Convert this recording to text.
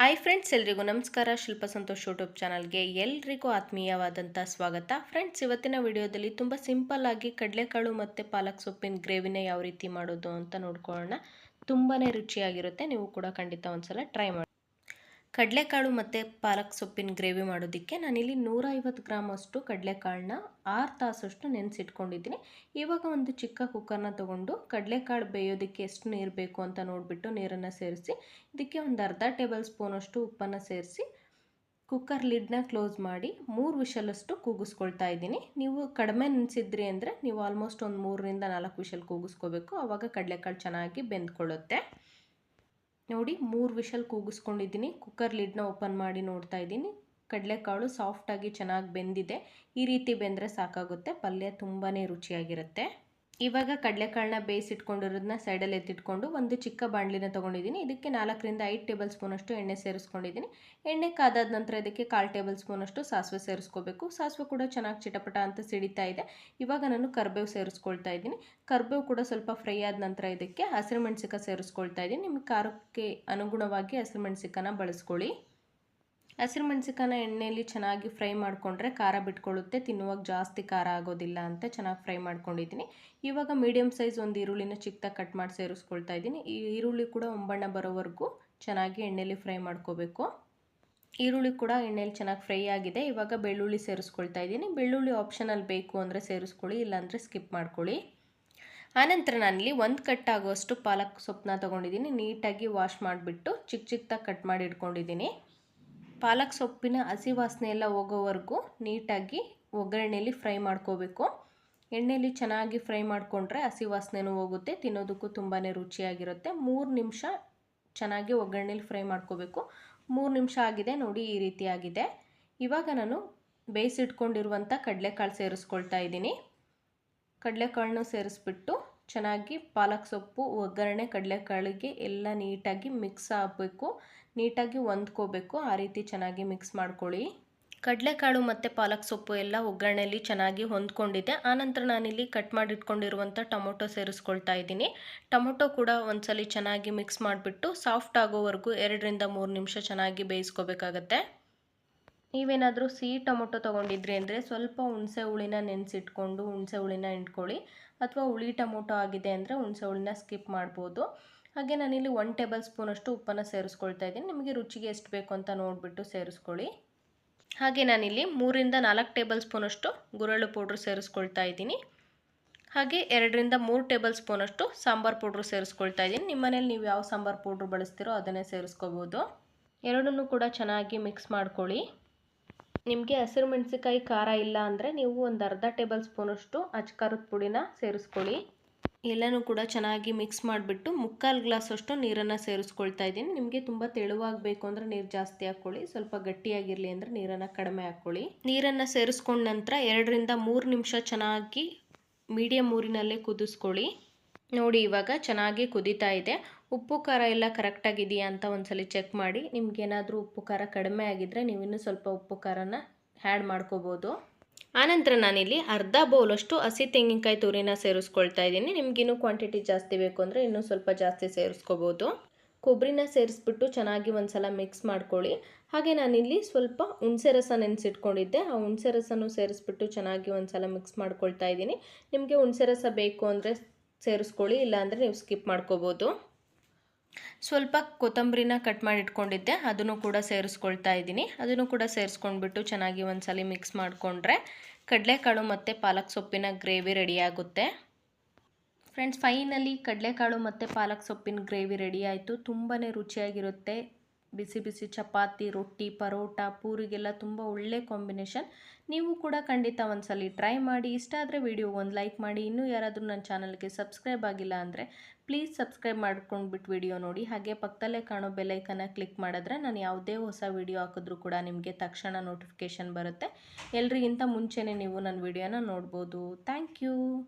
Hi friends ಎಲ್ರಿಗೂ ನಮಸ್ಕಾರ. ಶಿಲ್ಪ Santosh YouTube ಚಾನಲ್ಗೆ ಎಲ್ರಿಗೂ ಆತ್ಮೀಯವಾದಂಥ ಸ್ವಾಗತ. ಫ್ರೆಂಡ್ಸ್ ಇವತ್ತಿನ ವಿಡಿಯೋದಲ್ಲಿ ತುಂಬ ಸಿಂಪಲ್ ಆಗಿ ಕಡಲೆಕಾಳು ಮತ್ತು ಪಾಲಕ್ ಸೊಪ್ಪಿನ ಗ್ರೇವಿನ ಯಾವ ರೀತಿ ಮಾಡೋದು ಅಂತ ನೋಡ್ಕೊಳ್ಳೋಣ. ತುಂಬಾ ರುಚಿಯಾಗಿರುತ್ತೆ. ನೀವು ಕೂಡ ಖಂಡಿತ ಒಂದ್ಸಲ ಟ್ರೈ ಮಾಡಿ ಕಡಲೆಕಾಳು ಮತ್ತು ಪಾಲಕ್ ಸೊಪ್ಪಿನ ಗ್ರೇವಿ ಮಾಡೋದಕ್ಕೆ ನಾನಿಲ್ಲಿ ನೂರ ಐವತ್ತು ಗ್ರಾಮ್ ಅಷ್ಟು ಕಡಲೆಕಾಳನ್ನ ಆರು ತಾಸಷ್ಟು ನೆನೆಸಿಟ್ಕೊಂಡಿದ್ದೀನಿ. ಇವಾಗ ಒಂದು ಚಿಕ್ಕ ಕುಕ್ಕರ್ನ ತೊಗೊಂಡು ಕಡಲೆಕಾಳು ಬೇಯೋದಕ್ಕೆ ಎಷ್ಟು ನೀರು ಬೇಕು ಅಂತ ನೋಡಿಬಿಟ್ಟು ನೀರನ್ನು ಸೇರಿಸಿ, ಇದಕ್ಕೆ ಒಂದು ಅರ್ಧ ಟೇಬಲ್ ಸ್ಪೂನಷ್ಟು ಉಪ್ಪನ್ನು ಸೇರಿಸಿ ಕುಕ್ಕರ್ ಲಿಡ್ನ ಕ್ಲೋಸ್ ಮಾಡಿ ಮೂರು ವಿಷಲಷ್ಟು ಕೂಗಿಸ್ಕೊಳ್ತಾ ಇದ್ದೀನಿ. ನೀವು ಕಡಿಮೆ ನೆನೆಸಿದ್ರಿ ಅಂದರೆ ನೀವು ಆಲ್ಮೋಸ್ಟ್ ಒಂದು ಮೂರರಿಂದ ನಾಲ್ಕು ವಿಷಲ್ ಕೂಗಿಸ್ಕೋಬೇಕು. ಆವಾಗ ಕಡಲೆಕಾಳು ಚೆನ್ನಾಗಿ ಬೆಂದ್ಕೊಳ್ಳುತ್ತೆ. ನೋಡಿ ಮೂರು ವಿಷಲ್ ಕೂಗಿಸ್ಕೊಂಡಿದ್ದೀನಿ. ಕುಕ್ಕರ್ ಲಿಡ್ನ ಓಪನ್ ಮಾಡಿ ನೋಡ್ತಾ ಇದ್ದೀನಿ. ಕಡಲೆಕಾಳು ಸಾಫ್ಟಾಗಿ ಚೆನ್ನಾಗಿ ಬೆಂದಿದೆ. ಈ ರೀತಿ ಬೆಂದರೆ ಸಾಕಾಗುತ್ತೆ. ಪಲ್ಯ ತುಂಬಾ ರುಚಿಯಾಗಿರುತ್ತೆ. ಇವಾಗ ಕಡಲೆಕಾಳನ್ನ ಬೇಯಿಸಿಟ್ಕೊಂಡಿರೋದನ್ನ ಸೈಡಲ್ಲಿ ಎತ್ತಿಟ್ಕೊಂಡು ಒಂದು ಚಿಕ್ಕ ಬಾಣಲಿನ ತೊಗೊಂಡಿದ್ದೀನಿ. ಇದಕ್ಕೆ ನಾಲ್ಕರಿಂದ ಐದು ಟೇಬಲ್ ಸ್ಪೂನಷ್ಟು ಎಣ್ಣೆ ಸೇರಿಸ್ಕೊಂಡಿದ್ದೀನಿ. ಎಣ್ಣೆ ಕಾದಾದ ನಂತರ ಇದಕ್ಕೆ ಕಾಲು ಟೇಬಲ್ ಸ್ಪೂನಷ್ಟು ಸಾಸಿವೆ ಸೇರಿಸ್ಕೋಬೇಕು. ಸಾಸಿವೆ ಕೂಡ ಚೆನ್ನಾಗಿ ಚಿಟಪಟ ಅಂತ ಸಿಡಿತಾ ಇದೆ. ಇವಾಗ ನಾನು ಕರ್ಬೇವು ಸೇರಿಸ್ಕೊಳ್ತಾ ಇದ್ದೀನಿ. ಕರ್ಬೇವು ಕೂಡ ಸ್ವಲ್ಪ ಫ್ರೈ ಆದ ನಂತರ ಇದಕ್ಕೆ ಹಸಿರು ಮೆಣಸಿಕಾಯಿ ಸೇರಿಸ್ಕೊಳ್ತಾ ಇದ್ದೀನಿ. ನಿಮ್ಮ ಖಾರಕ್ಕೆ ಅನುಗುಣವಾಗಿ ಹಸಿರು ಮೆಣಸಿಕಾನ ಬಳಸ್ಕೊಳ್ಳಿ. ಹಸಿರು ಮೆಣಸಿಕಾನ ಎಣ್ಣೆಯಲ್ಲಿ ಚೆನ್ನಾಗಿ ಫ್ರೈ ಮಾಡಿಕೊಂಡ್ರೆ ಖಾರ ಬಿಟ್ಕೊಳ್ಳುತ್ತೆ. ತಿನ್ನುವಾಗ ಜಾಸ್ತಿ ಖಾರ ಆಗೋದಿಲ್ಲ ಅಂತ ಚೆನ್ನಾಗಿ ಫ್ರೈ ಮಾಡ್ಕೊಂಡಿದ್ದೀನಿ. ಇವಾಗ ಮೀಡಿಯಮ್ ಸೈಜ್ ಒಂದು ಈರುಳ್ಳಿನ ಚಿಕ್ಕದಾಗಿ ಕಟ್ ಮಾಡಿ ಸೇರಿಸ್ಕೊಳ್ತಾ ಇದ್ದೀನಿ. ಈ ಈರುಳ್ಳಿ ಕೂಡ ಒಂಬಣ್ಣ ಬರೋವರೆಗೂ ಚೆನ್ನಾಗಿ ಎಣ್ಣೆಯಲ್ಲಿ ಫ್ರೈ ಮಾಡ್ಕೋಬೇಕು. ಈರುಳ್ಳಿ ಕೂಡ ಎಣ್ಣೆಯಲ್ಲಿ ಚೆನ್ನಾಗಿ ಫ್ರೈ ಆಗಿದೆ. ಇವಾಗ ಬೆಳ್ಳುಳ್ಳಿ ಸೇರಿಸ್ಕೊಳ್ತಾ ಇದ್ದೀನಿ. ಬೆಳ್ಳುಳ್ಳಿ ಆಪ್ಷನಲ್ಲಿ ಬೇಕು ಅಂದರೆ ಸೇರಿಸ್ಕೊಳ್ಳಿ, ಇಲ್ಲಾಂದರೆ ಸ್ಕಿಪ್ ಮಾಡ್ಕೊಳ್ಳಿ. ಆನಂತರ ನಾನಿಲ್ಲಿ ಒಂದು ಕಟ್ ಆಗುವಷ್ಟು ಪಾಲಕ್ ಸೊಪ್ಪನ್ನ ತೊಗೊಂಡಿದ್ದೀನಿ. ನೀಟಾಗಿ ವಾಶ್ ಮಾಡಿಬಿಟ್ಟು ಚಿಕ್ಕ ಚಿಕ್ಕದಾಗಿ ಕಟ್ ಮಾಡಿ ಇಟ್ಕೊಂಡಿದ್ದೀನಿ. ಪಾಲಕ್ ಸೊಪ್ಪಿನ ಹಸಿ ವಾಸನೆ ಎಲ್ಲ ಹೋಗೋವರೆಗೂ ನೀಟಾಗಿ ಒಗ್ಗರಣೆಯಲ್ಲಿ ಫ್ರೈ ಮಾಡ್ಕೋಬೇಕು. ಎಣ್ಣೆಯಲ್ಲಿ ಚೆನ್ನಾಗಿ ಫ್ರೈ ಮಾಡಿಕೊಂಡ್ರೆ ಹಸಿ ವಾಸನೆನೂ ಹೋಗುತ್ತೆ, ತಿನ್ನೋದಕ್ಕೂ ತುಂಬಾ ರುಚಿಯಾಗಿರುತ್ತೆ. ಮೂರು ನಿಮಿಷ ಚೆನ್ನಾಗಿ ಒಗ್ಗರಣೆಯಲ್ಲಿ ಫ್ರೈ ಮಾಡ್ಕೋಬೇಕು. ಮೂರು ನಿಮಿಷ ಆಗಿದೆ, ನೋಡಿ ಈ ರೀತಿ ಆಗಿದೆ. ಇವಾಗ ನಾನು ಬೇಯಿಸಿಟ್ಕೊಂಡಿರುವಂಥ ಕಡಲೆಕಾಳು ಸೇರಿಸ್ಕೊಳ್ತಾ ಇದ್ದೀನಿ. ಕಡಲೆಕಾಳನ್ನು ಸೇರಿಸ್ಬಿಟ್ಟು ಚೆನ್ನಾಗಿ ಪಾಲಕ್ ಸೊಪ್ಪು, ಒಗ್ಗರಣೆ, ಕಡಲೆಕಾಳಿಗೆ ಎಲ್ಲ ನೀಟಾಗಿ ಮಿಕ್ಸ್ ಆಗಬೇಕು. ನೀಟಾಗಿ ಹೊಂದ್ಕೋಬೇಕು. ಆ ರೀತಿ ಚೆನ್ನಾಗಿ ಮಿಕ್ಸ್ ಮಾಡ್ಕೊಳ್ಳಿ. ಕಡಲೆಕಾಳು ಮತ್ತು ಪಾಲಕ್ ಸೊಪ್ಪು ಎಲ್ಲ ಒಗ್ಗರಣೆಯಲ್ಲಿ ಚೆನ್ನಾಗಿ ಹೊಂದ್ಕೊಂಡಿದೆ ಆನಂತರ ನಾನಿಲ್ಲಿ ಕಟ್ ಮಾಡಿಟ್ಕೊಂಡಿರುವಂಥ ಟೊಮೊಟೊ ಸೇರಿಸ್ಕೊಳ್ತಾ ಇದ್ದೀನಿ. ಟೊಮೊಟೊ ಕೂಡ ಒಂದ್ಸಲಿ ಚೆನ್ನಾಗಿ ಮಿಕ್ಸ್ ಮಾಡಿಬಿಟ್ಟು ಸಾಫ್ಟ್ ಆಗೋವರೆಗೂ ಎರಡರಿಂದ ಮೂರು ನಿಮಿಷ ಚೆನ್ನಾಗಿ ಬೇಯಿಸ್ಕೋಬೇಕಾಗತ್ತೆ. ನೀವೇನಾದರೂ ಸಿಹಿ ಟೊಮೊಟೊ ತೊಗೊಂಡಿದ್ರಿ ಅಂದರೆ ಸ್ವಲ್ಪ ಹುಣಸೆ ಹುಳಿನ ನೆನೆಸಿಟ್ಕೊಂಡು ಹುಣಸೆ ಹುಳಿನ ಇಟ್ಕೊಳ್ಳಿ ಅಥವಾ ಹುಳಿ ಟೊಮೊಟೊ ಆಗಿದೆ ಅಂದರೆ ಹುಣಸೆ ಹುಳಿನ ಸ್ಕಿಪ್ ಮಾಡ್ಬೋದು. ಹಾಗೆ ನಾನಿಲ್ಲಿ ಒನ್ ಟೇಬಲ್ ಸ್ಪೂನಷ್ಟು ಉಪ್ಪನ್ನು ಸೇರಿಸ್ಕೊಳ್ತಾ ಇದ್ದೀನಿ. ನಿಮಗೆ ರುಚಿಗೆ ಎಷ್ಟು ಬೇಕು ಅಂತ ನೋಡಿಬಿಟ್ಟು ಸೇರಿಸ್ಕೊಳ್ಳಿ. ಹಾಗೆ ನಾನಿಲ್ಲಿ ಮೂರಿಂದ ನಾಲ್ಕು ಟೇಬಲ್ ಸ್ಪೂನಷ್ಟು ಗುರಳು ಪೌಡ್ರ್ ಸೇರಿಸ್ಕೊಳ್ತಾ ಇದ್ದೀನಿ. ಹಾಗೆ ಎರಡರಿಂದ ಮೂರು ಟೇಬಲ್ ಸ್ಪೂನಷ್ಟು ಸಾಂಬಾರು ಪೌಡ್ರು ಸೇರಿಸ್ಕೊಳ್ತಾ ಇದ್ದೀನಿ. ನಿಮ್ಮ ಮನೇಲಿ ನೀವು ಯಾವ ಸಾಂಬಾರು ಪೌಡ್ರ್ ಬಳಸ್ತೀರೋ ಅದನ್ನೇ ಸೇರಿಸ್ಕೋಬೋದು. ಎರಡನ್ನೂ ಕೂಡ ಚೆನ್ನಾಗಿ ಮಿಕ್ಸ್ ಮಾಡ್ಕೊಳ್ಳಿ. ನಿಮಗೆ ಹಸಿರು ಮೆಣಸಿಕಾಯಿ ಖಾರ ಇಲ್ಲ ಅಂದರೆ ನೀವು ಒಂದು ಅರ್ಧ ಟೇಬಲ್ ಸ್ಪೂನಷ್ಟು ಅಚ್ಕಾರದ ಪುಡಿನ ಸೇರಿಸ್ಕೊಳ್ಳಿ. ಎಲ್ಲನೂ ಕೂಡ ಚೆನ್ನಾಗಿ ಮಿಕ್ಸ್ ಮಾಡಿಬಿಟ್ಟು ಮುಕ್ಕಾಲು ಗ್ಲಾಸಷ್ಟು ನೀರನ್ನು ಸೇರಿಸ್ಕೊಳ್ತಾ ಇದ್ದೀನಿ. ನಿಮಗೆ ತುಂಬ ತೆಳುವಾಗಬೇಕು ಅಂದರೆ ನೀರು ಜಾಸ್ತಿ ಹಾಕ್ಕೊಳ್ಳಿ. ಸ್ವಲ್ಪ ಗಟ್ಟಿಯಾಗಿರಲಿ ಅಂದರೆ ನೀರನ್ನು ಕಡಿಮೆ ಹಾಕ್ಕೊಳ್ಳಿ. ನೀರನ್ನು ಸೇರಿಸ್ಕೊಂಡ ನಂತರ ಎರಡರಿಂದ ಮೂರು ನಿಮಿಷ ಚೆನ್ನಾಗಿ ಮೀಡಿಯಮ್ ಊರಿನಲ್ಲೇ ಕುದಿಸ್ಕೊಳ್ಳಿ. ನೋಡಿ ಇವಾಗ ಚೆನ್ನಾಗಿ ಕುದೀತಾ ಇದೆ. ಉಪ್ಪು, ಖಾರ ಎಲ್ಲ ಕರೆಕ್ಟಾಗಿದೆಯಾ ಅಂತ ಒಂದ್ಸಲಿ ಚೆಕ್ ಮಾಡಿ. ನಿಮ್ಗೇನಾದರೂ ಉಪ್ಪು, ಖಾರ ಕಡಿಮೆ ಆಗಿದ್ದರೆ ನೀವು ಇನ್ನೂ ಸ್ವಲ್ಪ ಉಪ್ಪು, ಖಾರನ ಆ್ಯಡ್ ಮಾಡ್ಕೋಬೋದು. ಆನಂತರ ನಾನಿಲ್ಲಿ ಅರ್ಧ ಬೌಲಷ್ಟು ಹಸಿ ತೆಂಗಿನಕಾಯಿ ತುರಿನ ಸೇರಿಸ್ಕೊಳ್ತಾ ಇದ್ದೀನಿ. ನಿಮಗಿನ್ನೂ ಕ್ವಾಂಟಿಟಿ ಜಾಸ್ತಿ ಬೇಕು ಅಂದರೆ ಇನ್ನೂ ಸ್ವಲ್ಪ ಜಾಸ್ತಿ ಸೇರಿಸ್ಕೋಬೋದು. ಕೊಬ್ಬರಿನ ಸೇರಿಸ್ಬಿಟ್ಟು ಚೆನ್ನಾಗಿ ಒಂದ್ಸಲ ಮಿಕ್ಸ್ ಮಾಡ್ಕೊಳ್ಳಿ. ಹಾಗೆ ನಾನಿಲ್ಲಿ ಸ್ವಲ್ಪ ಹುಣಸೆ ರಸ ನೆನೆಸಿಟ್ಕೊಂಡಿದ್ದೆ. ಆ ಹುಣಸೆ ರಸನೂ ಸೇರಿಸ್ಬಿಟ್ಟು ಚೆನ್ನಾಗಿ ಒಂದ್ಸಲ ಮಿಕ್ಸ್ ಮಾಡ್ಕೊಳ್ತಾ ಇದ್ದೀನಿ. ನಿಮಗೆ ಹುಣಸೆ ರಸ ಬೇಕು ಅಂದರೆ ಸೇರಿಸ್ಕೊಳ್ಳಿ, ಇಲ್ಲಾಂದರೆ ನೀವು ಸ್ಕಿಪ್ ಮಾಡ್ಕೋಬೋದು. ಸ್ವಲ್ಪ ಕೊತ್ತಂಬರಿನ ಕಟ್ ಮಾಡಿ ಇಟ್ಕೊಂಡಿದ್ದೆ, ಅದನ್ನು ಕೂಡ ಸೇರಿಸ್ಕೊಳ್ತಾ ಇದ್ದೀನಿ. ಅದನ್ನು ಕೂಡ ಸೇರಿಸ್ಕೊಂಡ್ಬಿಟ್ಟು ಚೆನ್ನಾಗಿ ಒಂದ್ಸಲಿ ಮಿಕ್ಸ್ ಮಾಡಿಕೊಂಡ್ರೆ ಕಡಲೆಕಾಳು ಮತ್ತು ಪಾಲಕ್ ಸೊಪ್ಪಿನ ಗ್ರೇವಿ ರೆಡಿಯಾಗುತ್ತೆ ಫ್ರೆಂಡ್ಸ್, ಫೈನಲಿ ಕಡಲೆಕಾಳು ಮತ್ತು ಪಾಲಕ್ ಸೊಪ್ಪಿನ ಗ್ರೇವಿ ರೆಡಿ ಆಯಿತು. ತುಂಬಾ ರುಚಿಯಾಗಿರುತ್ತೆ. ಬಿಸಿ ಬಿಸಿ ಚಪಾತಿ, ರೊಟ್ಟಿ, ಪರೋಟ, ಪೂರಿಗೆಲ್ಲ ತುಂಬ ಒಳ್ಳೆ ಕಾಂಬಿನೇಷನ್. ನೀವು ಕೂಡ ಖಂಡಿತ ಒಂದ್ಸಲಿ ಟ್ರೈ ಮಾಡಿ. ಇಷ್ಟ ಆದರೆ ವಿಡಿಯೋ ಒಂದು ಲೈಕ್ ಮಾಡಿ. ಇನ್ನೂ ಯಾರಾದರೂ ನನ್ನ ಚಾನಲ್ಗೆ ಸಬ್ಸ್ಕ್ರೈಬ್ ಆಗಿಲ್ಲ ಅಂದರೆ ಪ್ಲೀಸ್ ಸಬ್ಸ್ಕ್ರೈಬ್ ಮಾಡ್ಕೊಂಡ್ಬಿಟ್ಟು ವಿಡಿಯೋ ನೋಡಿ. ಹಾಗೆ ಪಕ್ಕದಲ್ಲೇ ಕಾಣೋ ಬೆಲೈಕನ್ನ ಕ್ಲಿಕ್ ಮಾಡಿದ್ರೆ ನಾನು ಯಾವುದೇ ಹೊಸ ವಿಡಿಯೋ ಹಾಕಿದ್ರೂ ಕೂಡ ನಿಮಗೆ ತಕ್ಷಣ ನೋಟಿಫಿಕೇಷನ್ ಬರುತ್ತೆ. ಎಲ್ರಿಗಿಂತ ಮುಂಚೆನೇ ನೀವು ನನ್ನ ವಿಡಿಯೋನ ನೋಡ್ಬೋದು. Thank you.